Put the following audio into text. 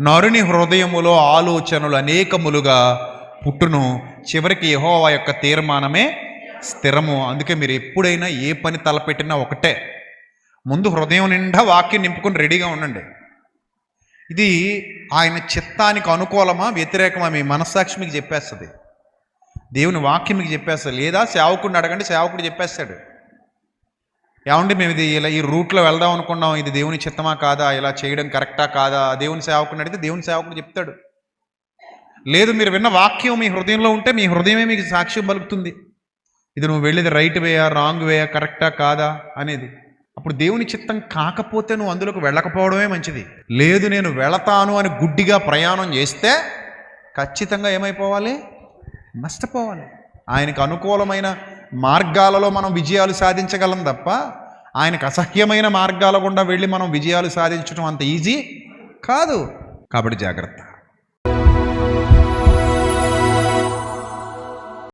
నరుని హృదయములో ఆలోచనలు అనేకములుగా పుట్టును. చివరికి యహోవా యొక్క తీర్మానమే స్థిరము. అందుకే మీరు ఎప్పుడైనా ఏ పని తలపెట్టినా ఒకటే. ముందు హృదయం నిండా వాక్యం నింపుకొని రెడీగా ఉండండి. ఇది ఆయన చిత్తానికి అనుకూలమా వ్యతిరేకమా మీ మనస్సాక్షి మీకు చెప్పేస్తుంది. దేవుని వాక్యం మీకు చెప్పేస్తుంది. లేదా సేవకుడిని అడగండి సేవకుడు చెప్పేస్తాడు. ఏమండి మేము ఇది ఇలా ఈ రూట్లో వెళ్దాం అనుకున్నాం ఇది దేవుని చిత్తమా కాదా ఇలా చేయడం కరెక్టా కాదా దేవుని సేవకుని అడిగితే దేవుని సేవకుడు చెప్తాడు. లేదు మీరు విన్న వాక్యం మీ హృదయంలో ఉంటే మీ హృదయమే మీకు సాక్ష్యం పలుకుతుంది. ఇది నువ్వు వెళ్ళేది రైట్ వేయా రాంగ్ వేయా కరెక్టా కాదా అనేది. అప్పుడు దేవుని చిత్తం కాకపోతే నువ్వు అందులోకి వెళ్ళకపోవడమే మంచిది. లేదు నేను వెళతాను అని గుడ్డిగా ప్రయాణం చేస్తే ఖచ్చితంగా ఏమైపోవాలి? నష్టపోవాలి. ఆయనకు అనుకూలమైన మార్గాలలో మనం విజయాలు సాధించగలం తప్ప ఆయనకు అసహ్యమైన మార్గాల గుండా వెళ్ళి మనం విజయాలు సాధించడం అంత ఈజీ కాదు. కాబట్టి జాగ్రత్త.